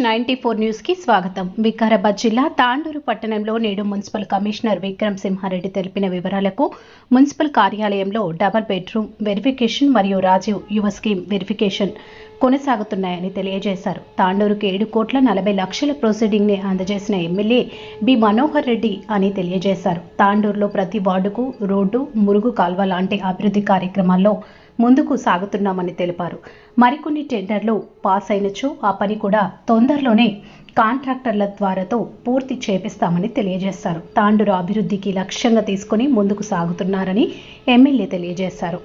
Ninety four న్యూస్కి స్వాగతం. వికారాబాద్ జిల్లా తాండూరు పట్టణంలో నేడు మున్సిపల్ కమిషనర్ విక్రమ్ సింహారెడ్డి తెలిపిన వివరాలకు మున్సిపల్ కార్యాలయంలో డబల్ బెడ్రూమ్ వెరిఫికేషన్ మరియు రాజీవ్ యువ స్కీమ్ వెరిఫికేషన్ కొనసాగుతున్నాయని తెలియజేశారు. తాండూరుకు ఏడు కోట్ల నలభై లక్షల ప్రొసీడింగ్ని అందజేసిన ఎమ్మెల్యే బి మనోహర్ రెడ్డి అని తెలియజేశారు. తాండూరులో ప్రతి వార్డుకు రోడ్డు మురుగు కాల్వ లాంటి అభివృద్ధి కార్యక్రమాల్లో ముందుకు సాగుతున్నామని తెలిపారు. మరికొన్ని టెండర్లు పాస్ అయినచో ఆ పని కూడా తొందరలోనే కాంట్రాక్టర్ల ద్వారాతో పూర్తి చేపిస్తామని తెలియజేశారు. తాండూరు అభివృద్ధికి లక్ష్యంగా తీసుకుని ముందుకు సాగుతున్నారని ఎమ్మెల్యే తెలియజేశారు.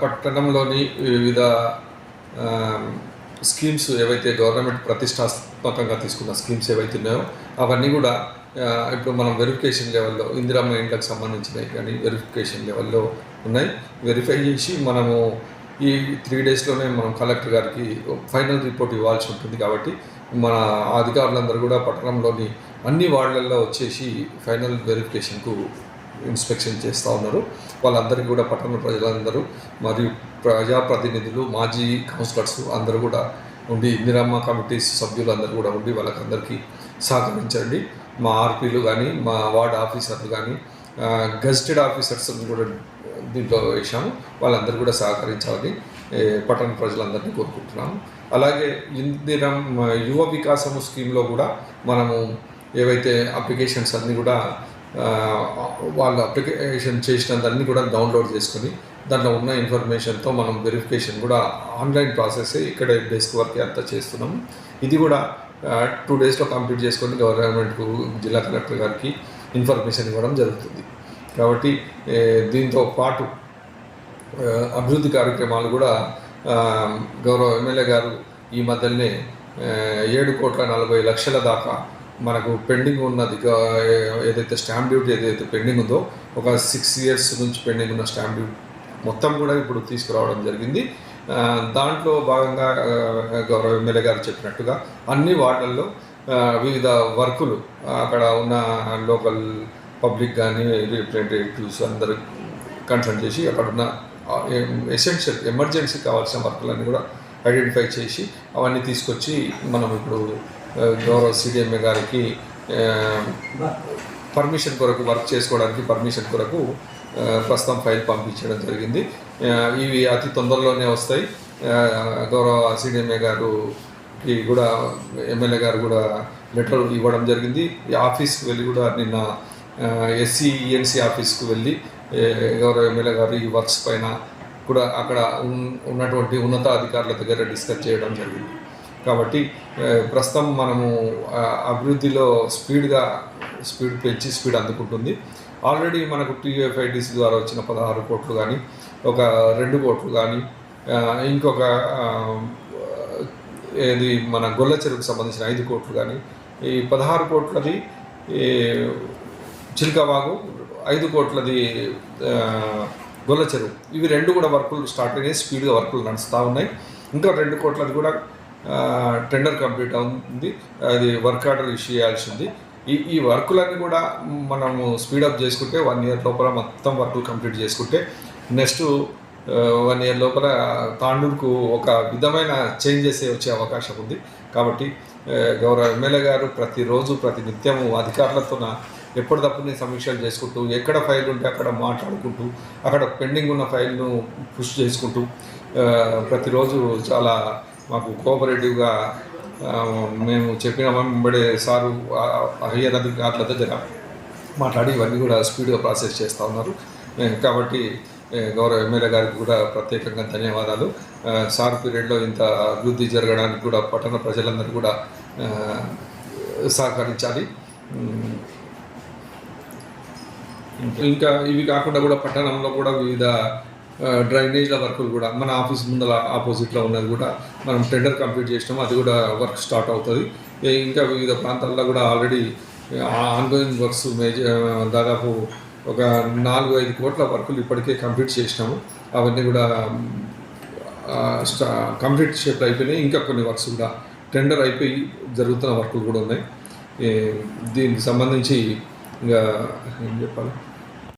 పట్టణంలోని వివిధ స్కీమ్స్ ఏవైతే గవర్నమెంట్ ప్రతిష్టాత్మకంగా తీసుకున్న స్కీమ్స్ ఏవైతే ఉన్నాయో అవన్నీ కూడా ఇప్పుడు మనం వెరిఫికేషన్ లెవెల్లో ఇందిరమ్మ ఇండ్లకు సంబంధించినవి కానీ వెరిఫికేషన్ లెవెల్లో ఉన్నాయి. వెరిఫై చేసి మనము ఈ త్రీ డేస్లోనే మనం కలెక్టర్ గారికి ఫైనల్ రిపోర్ట్ ఇవ్వాల్సి ఉంటుంది కాబట్టి మన అధికారులందరూ కూడా పట్టణంలోని అన్ని వార్డులలో వచ్చేసి ఫైనల్ వెరిఫికేషన్కు ఇన్స్పెక్షన్ చేస్తూ ఉన్నారు. వాళ్ళందరికీ కూడా పట్టణ ప్రజలందరూ మరియు ప్రజాప్రతినిధులు మాజీ కౌన్సిలర్స్ అందరూ కూడా ఉండి ఇందిరమ్మ కమిటీస్ సభ్యులు అందరూ కూడా ఉండి వాళ్ళకందరికీ సహకరించండి. మా ఆర్పీలు కానీ మా వార్డ్ ఆఫీసర్లు కానీ గజిటెడ్ ఆఫీసర్స్ కూడా దీంట్లో వేశాము. వాళ్ళందరూ కూడా సహకరించాలని పట్టణ ప్రజలందరినీ కోరుకుంటున్నాము. అలాగే ఇందిరం యువ వికాసము స్కీమ్లో కూడా మనము ఏవైతే అప్లికేషన్స్ అన్నీ కూడా వాళ్ళు అప్లికేషన్ చేసినదాన్ని కూడా డౌన్లోడ్ చేసుకొని దాంట్లో ఉన్న ఇన్ఫర్మేషన్తో మనం వెరిఫికేషన్ కూడా ఆన్లైన్ ప్రాసెస్ ఇక్కడ డెస్క్ వర్క్ అంతా చేస్తున్నాము ఇది కూడా టూ డేస్లో కంప్లీట్ చేసుకొని గవర్నమెంట్కు జిల్లా కలెక్టర్ గారికి ఇన్ఫర్మేషన్ ఇవ్వడం జరుగుతుంది. కాబట్టి దీంతో పాటు అభివృద్ధి కార్యక్రమాలు కూడా గౌరవ ఎమ్మెల్యే గారు ఈ మధ్యనే ఏడు కోట్ల నలభై లక్షల దాకా మనకు పెండింగ్ ఉన్నది ఏదైతే స్టాంప్ డ్యూటీ ఏదైతే పెండింగ్ ఉందో ఒక సిక్స్ ఇయర్స్ నుంచి పెండింగ్ ఉన్న స్టాంప్ డ్యూటీ మొత్తం కూడా ఇప్పుడు తీసుకురావడం జరిగింది. దాంట్లో భాగంగా గౌరవ ఎమ్మెల్యే గారు చెప్పినట్టుగా అన్ని వార్డుల్లో వివిధ వర్కులు అక్కడ ఉన్న లోకల్ పబ్లిక్ కానీ రిప్రజెంటేటివ్స్ అందరూ కన్సల్ట్ చేసి అక్కడ ఉన్న ఎసెన్షియల్ ఎమర్జెన్సీ కావాల్సిన వర్కులన్నీ కూడా ఐడెంటిఫై చేసి అవన్నీ తీసుకొచ్చి మనం ఇప్పుడు గౌరవ సిడిఎంఏ గారికి పర్మిషన్ కొరకు వర్క్ చేసుకోవడానికి పర్మిషన్ కొరకు ప్రస్తుతం ఫైల్ పంపించడం జరిగింది. ఇవి అతి తొందరలోనే వస్తాయి. గౌరవ సిడిఎంఏ గారుకి కూడా ఎమ్మెల్యే గారు కూడా లెటర్ ఇవ్వడం జరిగింది. ఈ ఆఫీస్కి వెళ్ళి కూడా నిన్న ఎస్సీ ఈఎన్సీ ఆఫీస్కి వెళ్ళి గౌరవ ఎమ్మెల్యే గారు ఈ వర్క్స్ పైన కూడా అక్కడ ఉన్నటువంటి ఉన్నతాధికారుల దగ్గర డిస్కస్ చేయడం జరిగింది. కాబట్టి ప్రస్తుతం మనము అభివృద్ధిలో స్పీడ్గా స్పీడ్ పెంచి స్పీడ్ అందుకుంటుంది. ఆల్రెడీ మనకు టీఎఫ్ఐడిసి ద్వారా వచ్చిన పదహారు కోట్లు కానీ ఒక రెండు కోట్లు కానీ ఇంకొక ఏది మన గొల్ల చెరువుకు సంబంధించిన ఐదు కోట్లు కానీ ఈ పదహారు కోట్లది ఈ చిల్కవాగు ఐదు కోట్లది గొల్ల చెరువు. ఇవి రెండు కూడా వర్కులు స్టార్ట్ అయినాయి స్పీడ్గా వర్కులు నడుస్తూ ఉన్నాయి. ఇంకా రెండు కోట్లది కూడా టెండర్ కంప్లీట్ అవుతుంది. అది వర్క్ ఆర్డర్ ఇష్యూ చేయాల్సింది. ఈ ఈ వర్కులన్నీ కూడా మనము స్పీడప్ చేసుకుంటే వన్ ఇయర్ లోపల మొత్తం వర్కులు కంప్లీట్ చేసుకుంటే నెక్స్ట్ వన్ ఇయర్ లోపల తాండూరుకు ఒక విధమైన చేంజెస్ వచ్చే అవకాశం ఉంది. కాబట్టి గౌరవ ఎమ్మెల్యే గారు ప్రతిరోజు ప్రతి నిత్యము అధికారులతో ఎప్పటికప్పుడు సమీక్షలు చేసుకుంటూ ఎక్కడ ఫైల్ ఉంటే అక్కడ మాట్లాడుకుంటూ అక్కడ పెండింగ్ ఉన్న ఫైల్ను పుష్ చేసుకుంటూ ప్రతిరోజు చాలా మాకు కోఆపరేటివ్గా మేము చెప్పిన వెంబడే సారు ఆ, హయ్యర్ అధికారుల దగ్గర మాట్లాడి ఇవన్నీ కూడా స్పీడ్గా ప్రాసెస్ చేస్తూ ఉన్నారు. కాబట్టి గౌరవ ఎమ్మెల్యే గారికి కూడా ప్రత్యేకంగా ధన్యవాదాలు. సార్ పీరియడ్లో ఇంత అభివృద్ధి జరగడానికి కూడా పట్టణ ప్రజలందరూ కూడా సహకరించాలి. ఇంకా ఇవి కాకుండా కూడా పట్టణంలో కూడా వివిధ డ్రైనేజ్ల వర్కులు కూడా మన ఆఫీస్ ముందర ఆపోజిట్లో ఉన్నది కూడా మనం టెండర్ కంప్లీట్ చేసినాము అది కూడా వర్క్ స్టార్ట్ అవుతుంది. ఇంకా వివిధ ప్రాంతాల్లో కూడా ఆల్రెడీ ఆన్గోయింగ్ వర్క్స్ మేజర్ దాదాపు ఒక నాలుగు ఐదు కోట్ల వర్కులు ఇప్పటికే కంప్లీట్ చేసినాము. అవన్నీ కూడా స్టా కంప్లీట్ షేప్ అయిపోయినాయి. ఇంకా కొన్ని వర్క్స్ కూడా టెండర్ అయిపోయి జరుగుతున్న వర్కులు కూడా ఉన్నాయి. దీనికి సంబంధించి ఇంకా ఏం చెప్పాలి?